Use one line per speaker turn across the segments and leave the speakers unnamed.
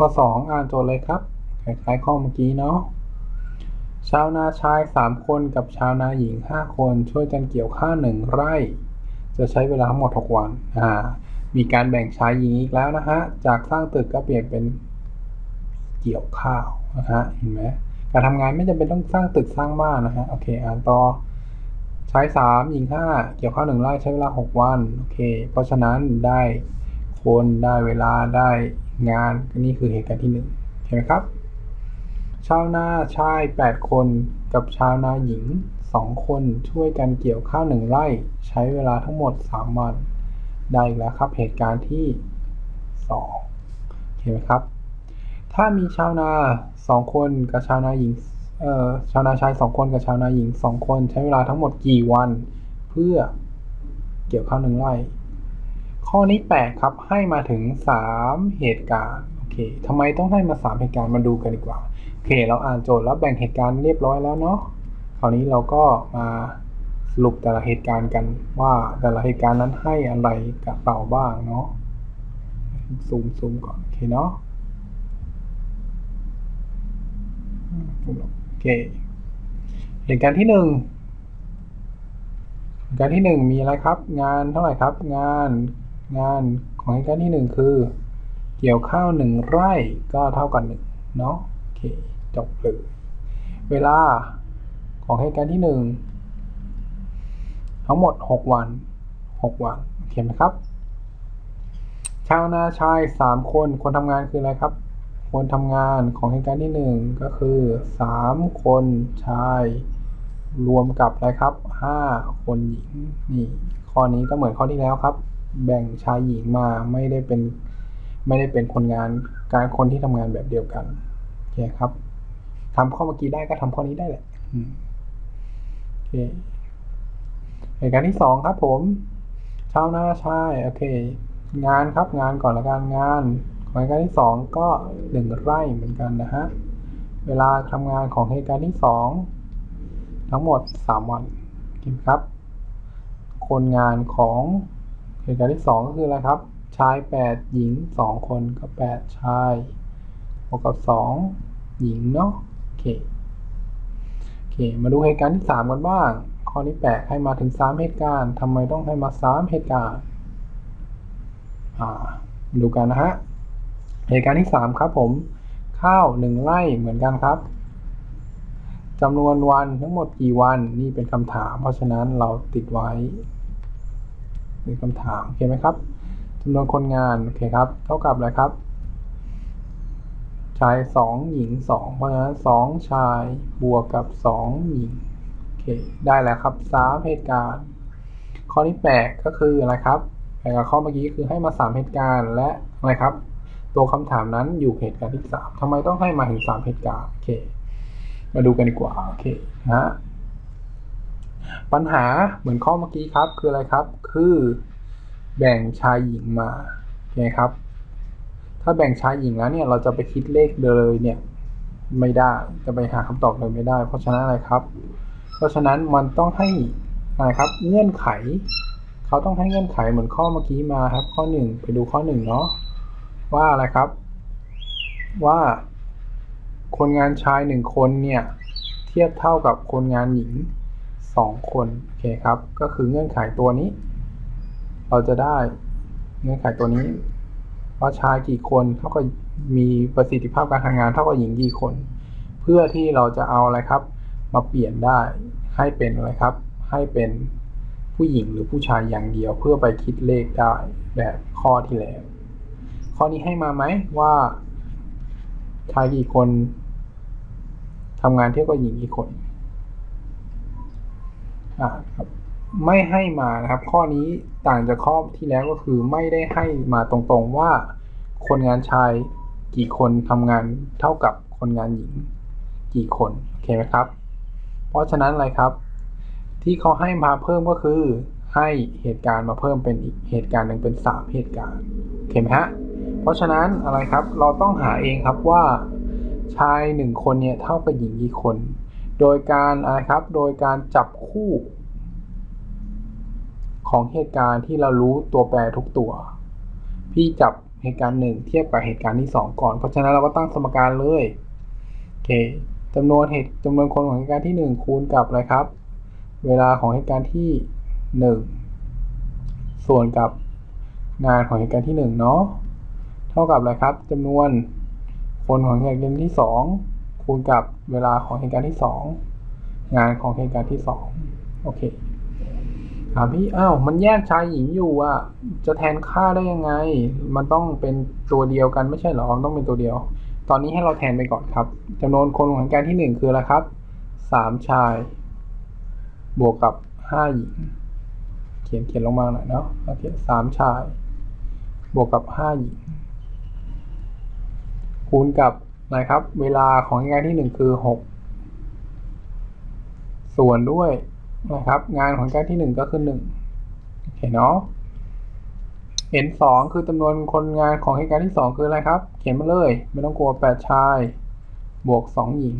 ข้อสองอ่านโจทย์เลยครับคล้ายๆข้อเมื่อกี้เนาะชาวนาชายสามคนกับชาวนาหญิงห้าคน ช่วยกันเกี่ยวข้าวหนึ่งไร่ จะใช้เวลาทั้งหมดหกวันอ่ามีการแบ่งชายหญิงอีกแล้วนะฮะ จากสร้างตึกก็เปลี่ยนเป็นเกี่ยวข้าวนะฮะเห็นไหมการทำงานไม่จำเป็นต้องสร้างตึกสร้างบ้านนะฮะโอเคอ่านต่อชายสามหญิงห้าเกี่ยวข้าวหนึ่งไร่ใช้เวลาหกวันโอเค เพราะฉะนั้นได้คนได้เวลาได้ งานนี่คือเหตุการณ์ที่หนึ่งเห็นไหมครับ ชาวนาชายแปดคนกับชาวนาหญิงสองคนช่วยกันเกี่ยวข้าวหนึ่งไร่ ใช้เวลาทั้งหมดสามวัน ได้อีกแล้วครับเหตุการณ์ที่สองเห็นไหมครับ ถ้ามีชาวนาสองคนกับชาวนาหญิงเอ่อชาวนาชายสองคนกับชาวนาหญิงสองคน ใช้เวลาทั้งหมดกี่วัน เพื่อเกี่ยวข้าวหนึ่งไร่ ข้อนี้แปลกครับให้มาถึงสามเหตุการณ์โอเคทำไมต้องให้มาสามเหตุการณ์มาดูกันดีกว่าโอเค เราอ่านโจทย์แล้วแบ่งเหตุการณ์เรียบร้อยแล้วเนาะคราวนี้เราก็มาสรุปแต่ละเหตุการณ์กันว่าแต่ละเหตุการณ์นั้นให้อะไรกับเราบ้างเนาะซูมซูมก่อนโอเคเนาะอืมโอเคเหตุการณ์ที่หนึ่งเหตุการณ์ที่หนึ่งมีอะไรครับ งานเท่าไหร่ครับ งาน งานของเหตุการณ์ที่หนึ่งคือ เกี่ยวข้าวหนึ่งไร่ก็เท่ากับหนึ่งเนาะโอเคจบเลยเวลาของเหตุการณ์ที่หนึ่งทั้งหมดหกวันหกวันโอเคไหมครับ ชาวนาชายสามคนคนทำงานคืออะไรครับคนทำงานของเหตุการณ์ที่หนึ่งก็คือสามคนชาย รวมกับอะไรครับห้าคนหญิงนี่ข้อนี้ก็เหมือนข้อที่แล้วครับ แบ่งชายหญิงมาไม่ได้เป็นไม่ได้เป็นคนงานการคนที่ทำงานแบบเดียวกันโอเคครับทำข้อเมื่อกี้ได้ก็ทำข้อนี้ได้แหละโอเคเหตุการณ์ที่สองครับ ผมชาวนาชายโอเค งานครับงานก่อนละกันงานของเหตุการณ์ที่สองก็หนึ่งไร่เหมือนกันนะฮะเวลาทำงานของเหตุการณ์ที่สองทั้งหมดสามวันเห็นครับ คนงานของ เหตุการณ์ที่สองก็คืออะไรครับ ชายแปดหญิงสองคนก็แปดชายบวกกับสองหญิงเนาะโอเคโอเค มาดูเหตุการณ์ที่สามกันบ้าง ข้อนี้แปลกให้มาถึงสามเหตุการณ์ทำไมต้องให้มาสามเหตุการณ์อ่ามาดูกันนะฮะเหตุการณ์ที่สามครับผม ข้าวหนึ่งไร่เหมือนกันครับจำนวนวันทั้งหมดกี่วันนี่เป็นคำถาม เพราะฉะนั้นเราติดไว้ เป็นคำถามโอเคไหมครับจำนวนคนงานโอเคครับ เท่ากับอะไรครับชายสองหญิงสองเพราะฉะนั้นสองชายบวกกับสองหญิง โอเค ได้แล้วครับสามเหตุการณ์ ข้อที่แปดก็คืออะไรครับแปลกับข้อเมื่อกี้คือให้มาสามเหตุการณ์และอะไรครับ ตัวคำถามนั้นอยู่เหตุการณ์ที่สามทำไมต้องให้มาถึงสามเหตุการณ์ โอเค มาดูกันดีกว่า โอเค นะฮะ ปัญหาเหมือนข้อเมื่อกี้ครับคืออะไรครับ คือแบ่งชายหญิงมาโอเคครับ ถ้าแบ่งชายหญิงแล้วเนี่ย เราจะไปคิดเลขเลยเนี่ย ไม่ได้จะไปหาคำตอบเลยไม่ได้ เพราะฉะนั้นอะไรครับ เพราะฉะนั้นมันต้องให้อะไรครับ เงื่อนไข เขาต้องให้เงื่อนไขเหมือนข้อเมื่อกี้มาครับ ข้อหนึ่งไปดูข้อหนึ่งเนาะว่าอะไรครับ ว่าคนงานชายหนึ่งคนเนี่ย เทียบเท่ากับคนงานหญิง สองคนโอเคครับ ก็คือเงื่อนไขตัวนี้ เราจะได้เงื่อนไขตัวนี้ ว่าชายกี่คนเท่ากับมีประสิทธิภาพการทำงานเท่ากับหญิงกี่คน เพื่อที่เราจะเอาอะไรครับ มาเปลี่ยนได้ให้เป็นอะไรครับ ให้เป็นผู้หญิงหรือผู้ชายอย่างเดียว เพื่อไปคิดเลขได้แบบข้อที่แล้วข้อนี้ให้มาไหมว่าชายกี่คนทำงานเทียบกับหญิงกี่คน ไม่ให้มานะครับ ข้อนี้ต่างจากข้อที่แล้วก็คือไม่ได้ให้มาตรงๆว่าคนงานชายกี่คนทำงานเท่ากับคนงานหญิง กี่คนโอเคไหมครับ เพราะฉะนั้นอะไรครับ ที่เขาให้มาเพิ่มก็คือให้เหตุการณ์มาเพิ่มเป็นอีกเหตุการณ์หนึ่งเป็นสามเหตุการณ์โอเคไหมฮะเพราะฉะนั้นอะไรครับเราต้องหาเองครับว่าชายหนึ่งคนเนี่ยเท่ากับหญิงกี่คน โดยการอะไรครับ โดยการจับคู่ของเหตุการณ์ที่เรารู้ตัวแปรทุกตัว พี่จับเหตุการณ์หนึ่งเทียบกับเหตุการณ์ที่สองก่อน เพราะฉะนั้นเราก็ตั้งสมการเลยโอเคจำนวนเหตุจำนวนคนของเหตุการณ์ที่หนึ่งคูณกับอะไรครับ เวลาของเหตุการณ์ที่หนึ่งส่วนกับงานของเหตุการณ์ที่หนึ่งเนาะเท่ากับอะไรครับจำนวนคนของเหตุการณ์ที่สอง คูณกับเวลาของเหตุการณ์ที่สองงานของเหตุการณ์ที่สองโอเคถามพี่อ้าวมันแยกชายหญิงอยู่อะจะแทนค่าได้ยังไง มันต้องเป็นตัวเดียวกันไม่ใช่เหรอมันต้องเป็นตัวเดียว ตอนนี้ให้เราแทนไปก่อนครับจำนวนคนของเหตุการณ์ที่หนึ่งคืออะไรครับสามชาย บวกกับห้าหญิง เขียนเขียนลงมาหน่อยเนาะโอเคสามชาย บวกกับห้าหญิงคูณกับ อะครับ เวลาของงานที่หนึ่งคือหกส่วนด้วยนะครับ งานของการที่หนึ่งก็คือหนึ่งโอเคเนาะ n สองคือจำนวนคนงานของเหตุการณ์ที่สองคืออะไรครับ เขียนมาเลย ไม่ต้องกลัวแปดชาย บวกสองหญิง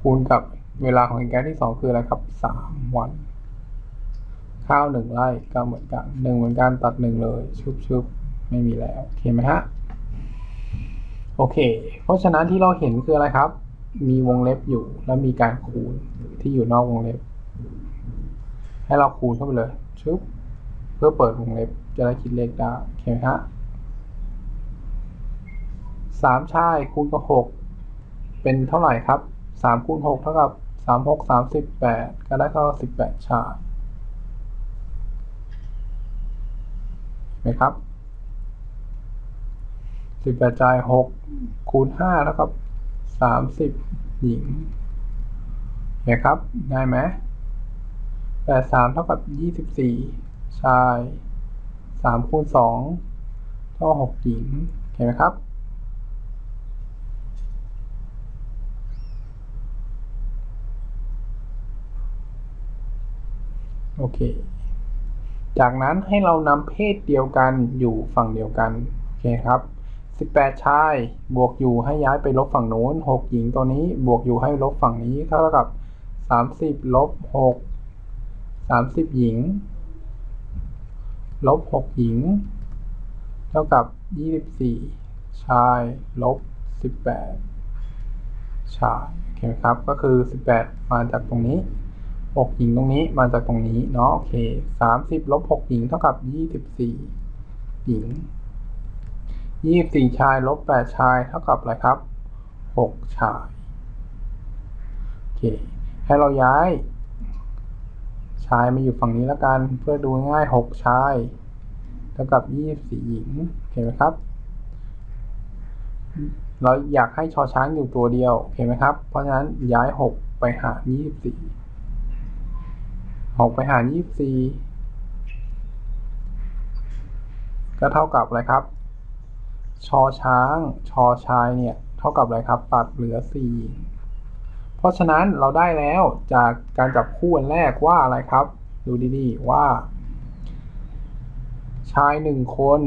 คูณกับเวลาของเหตุการณ์ที่สองคืออะไรครับสามวัน ข้าวหนึ่งไร่ก็เหมือนกันหนึ่งเหมือนกันตัดหนึ่งเลย ชุบชุบไม่มีแล้ว โอเคไหมฮะ โอเค เพราะฉะนั้นที่เราเห็นคืออะไรครับ มีวงเล็บอยู่แล้วมีการคูณที่อยู่นอกวงเล็บ ให้เราคูณเข้าไปเลยชุบเพื่อเปิดวงเล็บจะได้คิดเลขได้โอเคไหมฮะสามชายคูณกับหกเป็นเท่าไหร่ครับสามคูณหกเท่ากับสามหกสามสิบแปดก็ได้เท่ากับสิบแปดชายไหมครับ สิบแปดชายหกคูณห้าเท่ากับสามสิบหญิงเห็นไหมครับง่ายไหมแปดสามเท่ากับยี่สิบสี่ชายสามคูณสองเท่าหกหญิงเห็นไหมครับโอเค จากนั้นให้เรานำเพศเดียวกันอยู่ฝั่งเดียวกัน โอเคครับ 18 ชาย บวกอยู่ให้ย้ายไปลบฝั่งโน้น 6 หญิงตัวนี้ บวกอยู่ให้ลบฝั่งนี้เท่ากับ 30ลบ6 30 หญิง ลบ 6 หญิง เท่ากับ 24 ชาย ลบ 18 ชาย โอเคไหมครับ ก็คือ 18 มาจากตรงนี้ 6 หญิงตรงนี้ มาจากตรงนี้ เนาะ โอเค 30ลบ 6 หญิง เท่ากับ 24 หญิง 24ชายลบ8ชายเท่ากับอะไรครับ6ชายโอเคให้เราย้าย ชายมาอยู่ฝั่งนี้แล้วกัน เพื่อดูง่าย6ชายเท่ากับ24หญิงโอเคไหมครับ เราอยากให้ชอช้างอยู่ตัวเดียวโอเคไหมครับ เพราะฉะนั้นย้าย6ไปหาร24 6ไปหาร24ก็เท่ากับอะไรครับ ชอช้าง ชอชายเนี่ย เท่ากับอะไรครับ ตัดเหลือ 4 เพราะฉะนั้นเราได้แล้วจากการจับคู่อันแรกว่าอะไรครับ ดูดีๆว่า ชายหนึ่งคน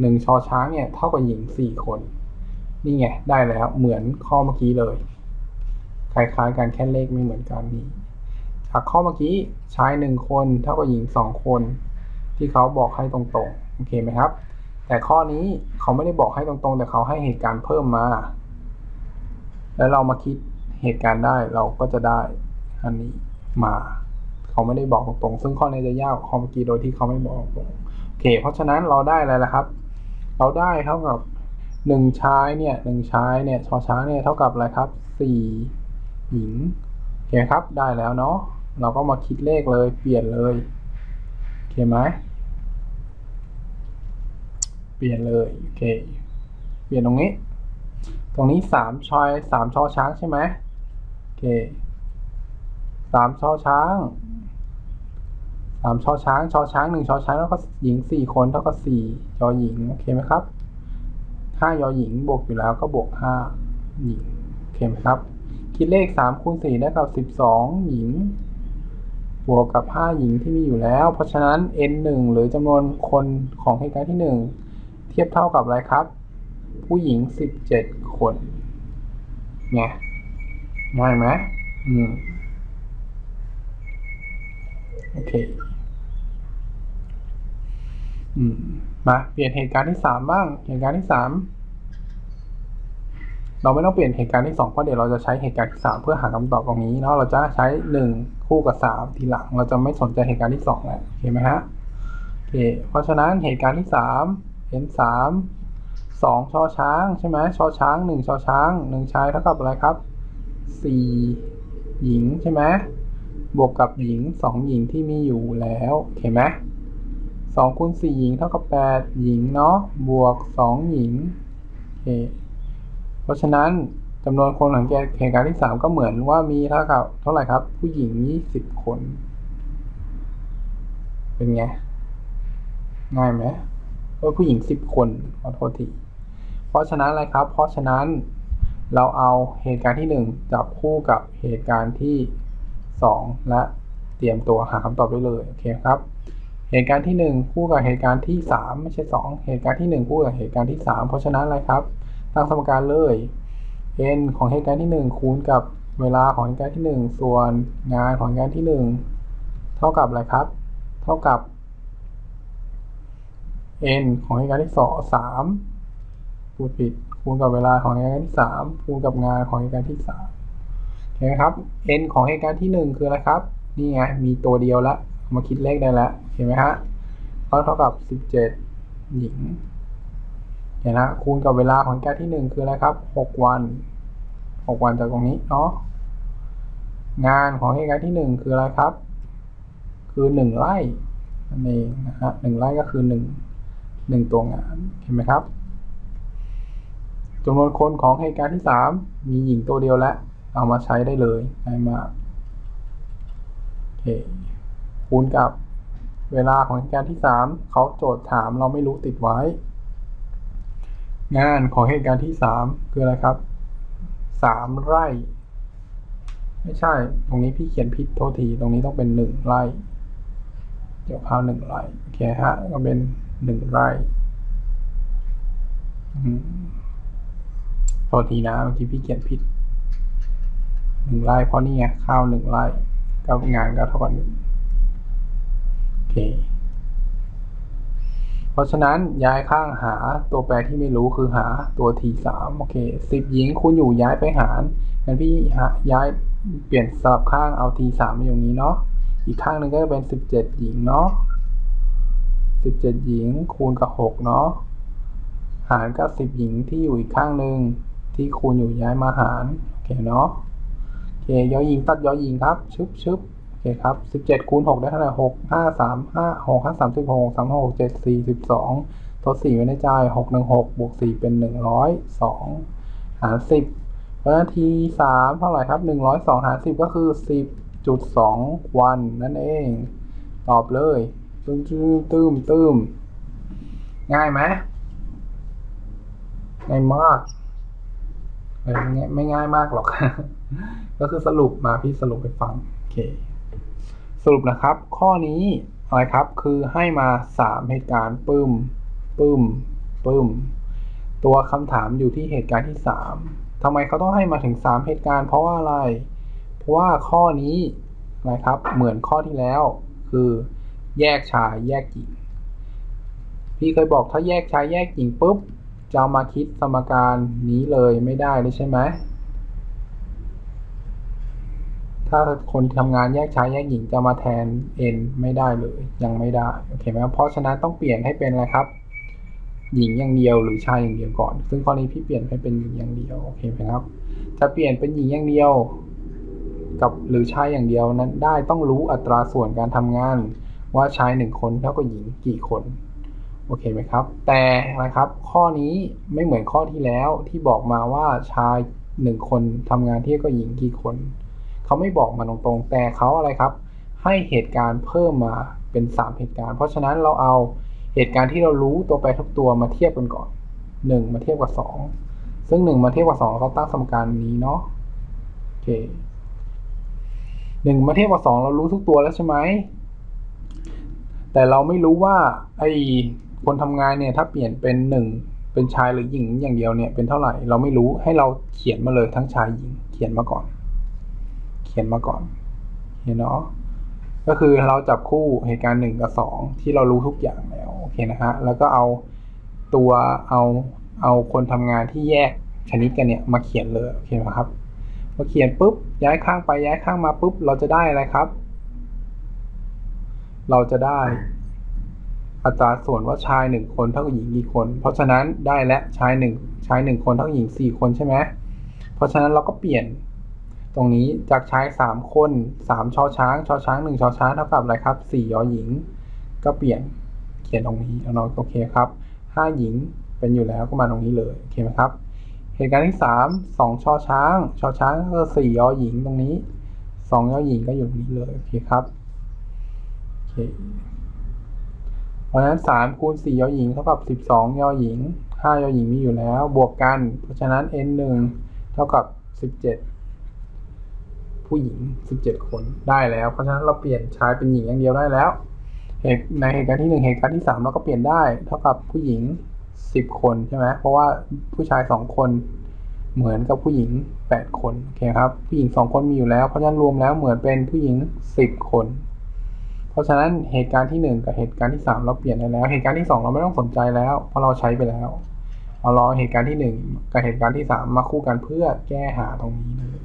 หนึ่งชอช้างเนี่ยเท่ากับหญิงสี่คน นี่ไงได้แล้วเหมือนข้อเมื่อกี้เลย คล้ายๆกันแค่เลขไม่เหมือนกันนี่จากข้อเมื่อกี้ชายหนึ่งคนเท่ากับหญิงสองคน ที่เขาบอกให้ตรงๆ โอเคไหมครับ แต่ข้อนี้เขาไม่ได้บอกให้ตรงๆ แต่เขาให้เหตุการณ์เพิ่มมา แล้วเรามาคิดเหตุการณ์ได้เราก็จะได้อันนี้มา เขาไม่ได้บอกตรงๆ ซึ่งข้อนี้จะยากกว่าข้อเมื่อกี้โดยที่เขาไม่บอกตรงโอเค เพราะฉะนั้นเราได้อะไรล่ะครับ เราได้เท่ากับหนึ่งชายเนี่ยหนึ่งชายเนี่ยชอช้างเนี่ยเท่ากับอะไรครับสี่หญิงโอเคครับได้แล้วเนาะเราก็มาคิดเลขเลยเปลี่ยนเลย คไหมเปลี่ยนเลยโอเค เปลี่ยนตรงนี้ ตรงนี้สามชอยสามชอช้างใช่ไหมโอเคสามชอช้างสามชอช้างชอช้างหนึ่งชอช้างแล้วก็หญิงสี่คนเท่ากับสี่ยอหญิงโอเคไหมครับห้ายอหญิงบวกอยู่แล้วก็บวกห้าหญิงโอเคไหมครับ คิดเลขสามคูณสี่ได้กับสิบสองหญิง บวกกับห้าหญิงที่มีอยู่แล้ว เพราะฉะนั้น n หนึ่งหรือจำนวนคนของเหตุการณ์ที่หนึ่งเทียบเท่ากับอะไรครับ ผู้หญิงสิบเจ็ดคนไงง่ายไหมอืมโอเคอืมมาเปลี่ยนเหตุการณ์ที่สามบ้างเหตุการณ์ที่สาม เราไม่ต้องเปลี่ยนเหตุการณ์ที่สองเพราะเดี๋ยวเราจะใช้เหตุการณ์ที่สามเพื่อหาคำตอบตรงนี้เนาะเราจะใช้หนึ่งคู่กับสามทีหลัง เราจะไม่สนใจเหตุการณ์ที่สองแล้วโอเคไหมฮะโอเคเพราะฉะนั้นเหตุการณ์ที่สามเห็นสามสองชอช้างใช่ไหมชอช้างหนึ่งชอช้างหนึ่งชายเท่ากับอะไรครับสี่หญิงใช่ไหมบวกกับหญิงสองหญิงที่มีอยู่แล้วเห็นไหมสองคูณสี่หญิงเท่ากับแปดหญิงเนาะบวกสองหญิงโอเค เพราะฉะนั้นจำนวนคนของแกเหตุการณ์ที่สามก็เหมือนว่ามีเท่ากับเท่าไหร่ครับ ผู้หญิงยี่สิบคน เป็นไง ง่ายไหมเออผู้หญิงสิบคนขอโทษทีเพราะฉะนั้นอะไรครับ เพราะฉะนั้นเราเอาเหตุการณ์ที่หนึ่งจับคู่กับเหตุการณ์ที่สองและเตรียมตัวหาคำตอบได้เลยโอเคครับ เหตุการณ์ที่หนึ่งคู่กับเหตุการณ์ที่สามไม่ใช่สองเหตุการณ์ที่หนึ่งคู่กับเหตุการณ์ที่สามเพราะฉะนั้นอะไรครับ ตั้งสมการเลย n ของเหตุการณ์ที่หนึ่งคูณกับเวลาของเหตุการณ์ที่หนึ่งส่วนงานของเหตุการณ์ที่หนึ่งเท่ากับอะไรครับ เท่ากับ n ของเหตุการณ์ที่สองสามพูดผิดคูณกับเวลาของเหตุการณ์ที่สามคูณกับงานของเหตุการณ์ที่สามเห็นไหมครับ n ของเหตุการณ์ที่หนึ่งคืออะไรครับ นี่ไงมีตัวเดียวละ มาคิดเลขได้แล้ว เห็นไหมฮะก็เท่ากับสิบเจ็ดหญิง เห็นนะคูณกับเวลาของเหตุการณ์ที่หนึ่งคืออะไรครับหกวันหกวันจากตรงนี้เนาะงานของเหตุการณ์ที่หนึ่งคืออะไรครับ คือหนึ่งไร่นั่นเองนะฮะหนึ่งไร่ก็คือหนึ่งหนึ่งตัวงานเห็นไหมครับจำนวนคนของเหตุการณ์ที่สามมีหญิงตัวเดียวแล้วเอามาใช้ได้เลยง่ายมากโอเคคูณกับเวลาของเหตุการณ์ที่สามเขาโจทย์ถามเราไม่รู้ติดไว้ งานของเหตุการณ์ที่สามคืออะไรครับสามไร่ ไม่ใช่ ตรงนี้พี่เขียนผิดโทษที ตรงนี้ต้องเป็นหนึ่งไร่ เดี๋ยวพาวหนึ่งไร่โอเคฮะก็เป็นหนึ่งไร่โทษทีนะเมื่อกี้พี่เขียนผิดหนึ่งไร่เพราะนี่ไงข้าวหนึ่งไร่กับงานก็เท่ากับหนึ่งโอเค เพราะฉะนั้นย้ายข้างหาตัวแปรที่ไม่รู้คือหาตัวทีสามโอเคสิบหญิงคุณอยู่ย้ายไปหารงั้นพี่หาย้ายเปลี่ยนสลับข้างเอาทีสามมาอย่างนี้เนาะอีกข้างหนึ่งก็จะเป็นสิบเจ็ดหญิงเนาะสิบเจ็ดหญิงคูณกับหกเนาะหารกับสิบหญิงที่อยู่อีกข้างหนึ่งที่คูณอยู่ย้ายมาหารโอเคเนาะโอเคย้อหญิงตัดย้อหญิงครับชึบชึบ คครับสิบเจ็ดคูณหกได้เท่าไหร่หกห้าสามห้าหกห้าสามสิบหกสามหกเจ็ดสี่สิบสองทดสี่ไว้ในใจหกหนึ่งหกบวกสี่เป็นหนึ่งร้อยสองหารสิบเพราทีสามเท่าไหร่ครับหนึ่งร้อยสองหารสิบก็คือสิบจุดสองวันนั่นเอง ตอบเลย ตึมตึมตึมตึมง่ายไหมง่ายมากไม่ง่ายมากหรอก ก็คือสรุปมาพี่สรุปไปฟัง โอเค สรุปนะครับ ข้อนี้อะไรครับ คือให้มาสามเหตุการณ์ปึ้มปึ้มปึ้ม ตัวคำถามอยู่ที่เหตุการณ์ที่สามทำไมเขาต้องให้มาถึงสามเหตุการณ์ เพราะว่าอะไร เพราะว่าข้อนี้นะครับ เหมือนข้อที่แล้ว คือแยกชายแยกหญิง พี่เคยบอกถ้าแยกชายแยกหญิงปุ๊บจะเอามาคิดสมการนี้เลยไม่ได้เลยใช่ไหม ถ้าคนทำงานแยกชายแยกหญิงจะมาแทน n ไม่ได้เลยยังไม่ได้โอเคไหมเพราะฉะนั้นต้องเปลี่ยนให้เป็นอะไรครับ หญิงอย่างเดียวหรือชายอย่างเดียวก่อน ซึ่งข้อนี้พี่เปลี่ยนให้เป็นหญิงอย่างเดียวโอเคไหมครับ จะเปลี่ยนเป็นหญิงอย่างเดียว กับหรือชายอย่างเดียวนั้นได้ต้องรู้อัตราส่วนการทำงาน ว่าชายหนึ่งคนเท่ากับหญิงกี่คนโอเคไหมครับ แต่นะครับ ข้อนี้ไม่เหมือนข้อที่แล้วที่บอกมาว่าชายหนึ่งคนทำงานเทียบกับหญิงกี่คน เขาไม่บอกมาตรงๆ แต่เขาอะไรครับ ให้เหตุการณ์เพิ่มมาเป็นสามเหตุการณ์ เพราะฉะนั้นเราเอาเหตุการณ์ที่เรารู้ตัวไปทุกตัวมาเทียบกันก่อนหนึ่งมาเทียบกับสองซึ่งหนึ่งมาเทียบกับสองเราก็ตั้งสมการนี้เนาะโอเคหนึ่งมาเทียบกับสองเรารู้ทุกตัวแล้วใช่ไหมแต่เราไม่รู้ว่า ไอ้คนทำงานเนี่ย ถ้าเปลี่ยนเป็นหนึ่งเป็นชายหรือหญิงอย่างเดียวเนี่ยเป็นเท่าไหร่ เราไม่รู้ให้เราเขียนมาเลยทั้งชายหญิงเขียนมาก่อน ขียนมาก่อนเห็นเนาะก็คือเราจับคู่เหตุการณ์หนึ่งกับสองที่เรารู้ทุกอย่างแล้วโอเคนะฮะแล้วก็เอาตัวเอาเอาคนทำงานที่แยกชนิดกันเนี่ยมาเขียนเลยโอเคไหมครับพอเขียนปุ๊บย้ายข้างไปย้ายข้างมาปุ๊บเราจะได้อะไรครับ เราจะได้อัตราส่วนว่าชายหนึ่งคนเท่ากับหญิงกี่คน เพราะฉะนั้นได้และชายหนึ่งชายหนึ่งคนเท่ากับหญิงสี่คนใช่ไหมเพราะฉะนั้นเราก็เปลี่ยน ตรงนี้จากชายสามคนสามชอช้างชอช้างหนึ่งชอช้างเท่ากับอะไรครับสี่ยอหญิง ก็เปลี่ยนเขียนตรงนี้เอาเนาะโอเคครับห้าหญิงเป็นอยู่แล้วก็มาตรงนี้เลยโอเคไหมครับ เหตุการณ์ที่สามสองชอช้างชอช้างก็สี่ยอหญิงตรงนี้สองยอหญิงก็อยู่ตรงนี้เลยโอเคครับโอเคเพราะฉะนั้นสามคูณสี่ยอหญิงเท่ากับสิบสองยอหญิงห้ายอหญิงมีอยู่แล้ว บวกกัน เพราะฉะนั้น n หนึ่งเท่ากับสิบเจ็ด ผู้หญิง 17 คนได้แล้ว เพราะฉะนั้นเราเปลี่ยนชายเป็นหญิงอย่างเดียวได้แล้ว เหตุในเหตุการณ์ที่หนึ่งเหตุการณ์ที่สามเราก็เปลี่ยนได้ เท่ากับผู้หญิง 10 คนใช่ไหมเพราะว่าผู้ชาย 2 คนเหมือนกับผู้หญิง 8 คนโอเคครับ ผู้หญิง 2 คนมีอยู่แล้ว เพราะฉะนั้นรวมแล้วเหมือนเป็นผู้หญิง 10 คน เพราะฉะนั้นเหตุการณ์ที่ 1 กับเหตุการณ์ที่ 3 เราเปลี่ยนได้แล้ว เหตุการณ์ที่ 2 เราไม่ต้องสนใจแล้ว เพราะเราใช้ไปแล้ว เอารอเหตุการณ์ที่ 1 กับเหตุการณ์ที่ 3 มาคู่กันเพื่อแก้หาตรงนี้เลย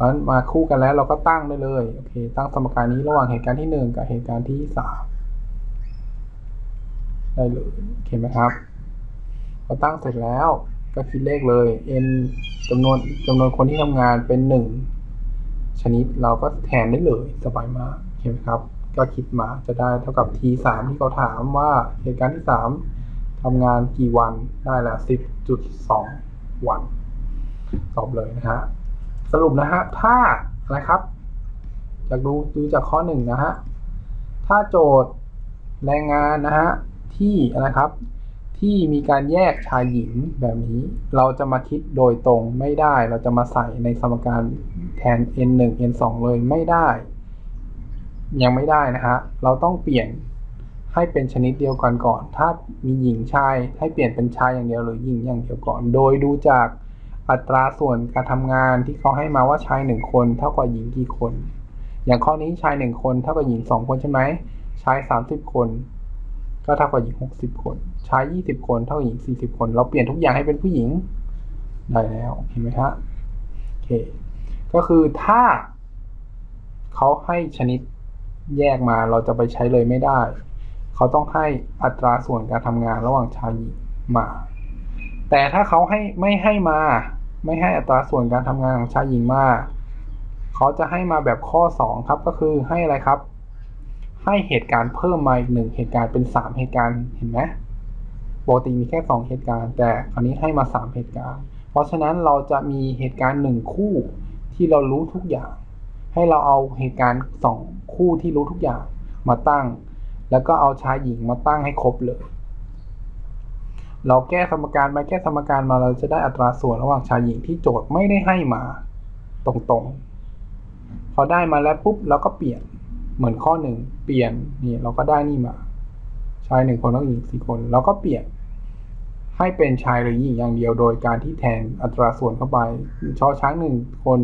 ราะฉะนั้นมาคู่กันแล้วเราก็ตั้งได้เลยโอเคตั้งสมการนี้ระหว่างเหตุการณ์ที่หนึ่งกับเหตุการณ์ที่สามได้เลยโอเคไหมครับพอตั้งเสร็จแล้วก็คิดเลขเลย n จำนวนจำนวนคนที่ทำงานเป็นหนึ่งชนิดเราก็แทนได้เลยสบายมากโอเคไหมครับ ก็คิดมาจะได้เท่ากับ t สามที่เขาถามว่าเหตุการณ์ที่สามทำงานกี่วันได้ละสิบจุดสองวันตอบเลยนะฮะ สรุปนะฮะถ้านะครับจากดูดูจากข้อหนึ่งนะฮะถ้าโจทย์แรงงานนะฮะที่นะครับที่มีการแยกชายหญิงแบบนี้ เราจะมาคิดโดยตรงไม่ได้ เราจะมาใส่ในสมการแทน n 1 n 2เลยไม่ได้ ยังไม่ได้นะฮะเราต้องเปลี่ยนให้เป็นชนิดเดียวกันก่อน ถ้ามีหญิงชายให้เปลี่ยนเป็นชายอย่างเดียวหรือหญิงอย่างเดียวก่อน โดยดูจาก อัตราส่วนการทำงานที่เขาให้มาว่าชายหนึ่งคนเท่ากับหญิงกี่คน อย่างข้อนี้ชายหนึ่งคนเท่ากับหญิงสองคนใช่ไหมชายสามสิบคน ก็เท่ากับหญิงหกสิบคน ชายยี่สิบคนเท่ากับหญิงสี่สิบคน เราเปลี่ยนทุกอย่างให้เป็นผู้หญิงได้แล้วเห็นไหมฮะโอเคก็คือถ้าเขาให้ชนิดแยกมาเราจะไปใช้เลยไม่ได้ เขาต้องให้อัตราส่วนการทำงานระหว่างชายหญิงมา แต่ถ้าเขาให้ไม่ให้มา ไม่ให้อัตราส่วนการทำงานของชายหญิงมาเขาจะให้มาแบบข้อสองครับก็คือให้อะไรครับ ให้เหตุการณ์เพิ่มมาอีกหนึ่งเหตุการณ์เป็นสามเหตุการณ์เห็นไหมปกติมีแค่สองเหตุการณ์ แต่คราวนี้ให้มาสามเหตุการณ์ เพราะฉะนั้นเราจะมีเหตุการณ์หนึ่งคู่ที่เรารู้ทุกอย่าง ให้เราเอาเหตุการณ์สองคู่ที่รู้ทุกอย่างมาตั้ง แล้วก็เอาชายหญิงมาตั้งให้ครบเลย เราแก้สมการไปแก้สมการมาเราจะได้อัตราส่วนระหว่างชายหญิงที่โจทย์ไม่ได้ให้มา ตรงๆ พอได้มาแล้วปุ๊บเราก็เปลี่ยนเหมือนข้อหนึ่งเปลี่ยนนี่เราก็ได้นี่มา ชายหนึ่งคนต้องหญิงสี่คนเราก็เปลี่ยน ให้เป็นชายหรือหญิงอย่างเดียวโดยการที่แทนอัตราส่วนเข้าไปชอช้างหนึ่งคน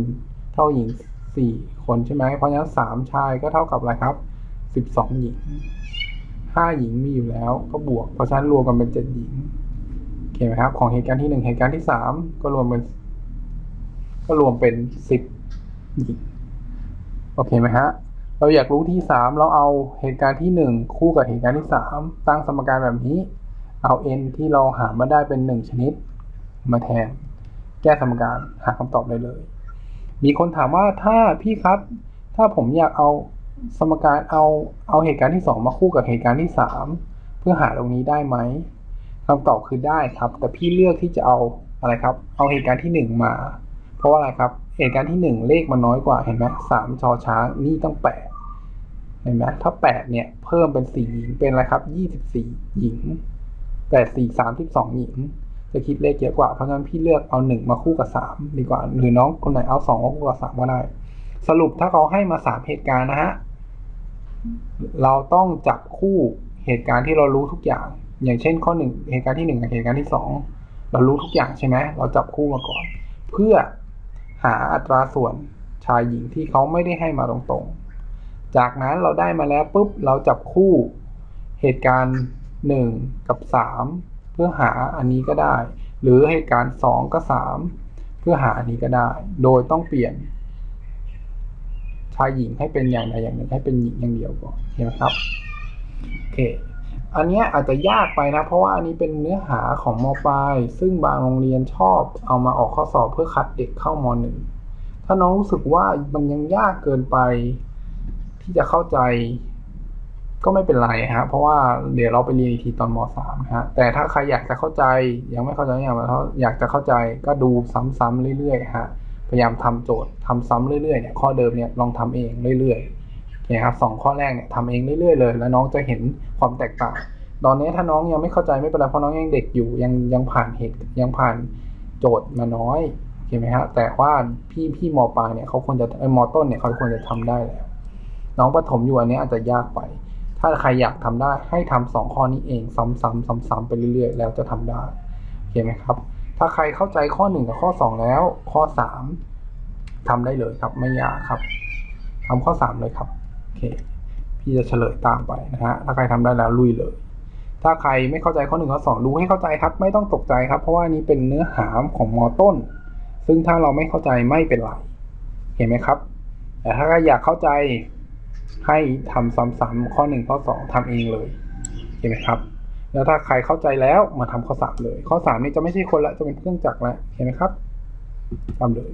เท่าหญิงสี่คนใช่ไหมเพราะฉะนั้นสามชายก็เท่ากับอะไรครับสิบสองหญิงห้าหญิงมีอยู่แล้วก็บวก เพราะฉะนั้นรวมกันเป็นเจ็ดหญิง โอเคไหมครับ ของเหตุการณ์ที่หนึ่งเหตุการณ์ที่สามก็รวมเป็น ก็รวมเป็นสิบโอเคไหมฮะ เราอยากรู้ที่สามเราเอาเหตุการณ์ที่หนึ่งคู่กับเหตุการณ์ที่สามตั้งสมการแบบนี้ เอา n ที่เราหามาได้เป็นหนึ่งชนิด มาแทน แก้สมการหาคำตอบได้เลย มีคนถามว่าถ้าพี่ครับ ถ้าผมอยากเอาสมการเอาเอาเหตุการณ์ที่สองมาคู่กับเหตุการณ์ที่สามเพื่อหาตรงนี้ได้ไหม คำตอบคือได้ครับ แต่พี่เลือกที่จะเอาอะไรครับ เอาเหตุการณ์ที่หนึ่งมา เพราะว่าอะไรครับ เหตุการณ์ที่หนึ่งเลขมันน้อยกว่าเห็นไหมสามชอช้างนี่ต้องแปดเห็นไหมถ้าแปดเนี่ยเพิ่มเป็นสี่หญิงเป็นอะไรครับยี่สิบสี่หญิงแปดสี่สามสิบสองหญิง จะคิดเลขเยอะกว่าเพราะฉะนั้นพี่เลือกเอาหนึ่งมาคู่กับสามดีกว่า หรือน้องคนไหนเอาสองมาคู่กับสามก็ได้ สรุปถ้าเขาให้มาสามเหตุการณ์นะฮะเราต้องจับคู่เหตุการณ์ที่เรารู้ทุกอย่าง อย่างเช่นข้อหนึ่งเหตุการณ์ที่หนึ่งกับเหตุการณ์ที่สองเรารู้ทุกอย่างใช่ไหมเราจับคู่มาก่อน เพื่อหาอัตราส่วนชายหญิงที่เขาไม่ได้ให้มาตรงๆ จากนั้นเราได้มาแล้วปุ๊บเราจับคู่เหตุการณ์หนึ่งกับสามเพื่อหาอันนี้ก็ได้ หรือเหตุการณ์สองกับสามเพื่อหาอันนี้ก็ได้ โดยต้องเปลี่ยน ชายหญิงให้เป็นอย่างใดอย่างหนึ่งให้เป็นหญิงอย่างเดียวก่อนเห็นไหมครับโอเค อันเนี้ยอาจจะยากไปนะ เพราะว่าอันนี้เป็นเนื้อหาของมปลาย ซึ่งบางโรงเรียนชอบเอามาออกข้อสอบเพื่อคัดเด็กเข้ามหนึ่งถ้าน้องรู้สึกว่ามันยังยากเกินไป ที่จะเข้าใจก็ไม่เป็นไรฮะ เพราะว่าเดี๋ยวเราไปเรียนอีกทีตอนมสามฮะ แต่ถ้าใครอยากจะเข้าใจยังไม่เข้าใจอย่างเขาอยากจะเข้าใจก็ดูซ้ำๆเรื่อยๆฮะ พยายามทำโจทย์ทำซ้ำเรื่อยๆเนี่ยข้อเดิมเนี่ยลองทำเองเรื่อยๆ โอเคครับสองข้อแรกเนี่ยทำเองเรื่อยๆเลย แล้วน้องจะเห็นความแตกต่าง ตอนนี้ถ้าน้องยังไม่เข้าใจไม่เป็นไรเพราะน้องยังเด็กอยู่ยังยังผ่านเหตุยังผ่านโจทย์มาน้อยโอเคไหมฮะแต่ว่าพี่พี่มปลายเนี่ยเขาควรจะเอ้มต้นเนี่ยเขาควรจะทำได้แล้วน้องประถมอยู่อันนี้อาจจะยากไป ถ้าใครอยากทำได้ให้ทำสองข้อนี้เองซ้ำๆซ้ำๆไปเรื่อยๆ แล้วจะทำได้โอเคไหมครับ ถ้าใครเข้าใจข้อหนึ่งกับข้อสองแล้ว ข้อสามทำได้เลยครับไม่ยากครับทำข้อสามเลยครับ เค พี่จะเฉลยตามไปนะฮะ ถ้าใครทำได้แล้วลุยเลย ถ้าใครไม่เข้าใจข้อหนึ่งข้อสองดูให้เข้าใจครับ ไม่ต้องตกใจครับ เพราะว่านี้เป็นเนื้อหาของมอต้น ซึ่งถ้าเราไม่เข้าใจไม่เป็นไร เห็นไหมครับ แต่ถ้าใครอยากเข้าใจให้ทำซ้ำๆข้อหนึ่งข้อสองทำเองเลย เห็นไหมครับ แล้วถ้าใครเข้าใจแล้วมาทำข้อสามเลย ข้อสามนี่จะไม่ใช่คนละจะเป็นเครื่องจักรแล้วเห็นไหมครับทำเลย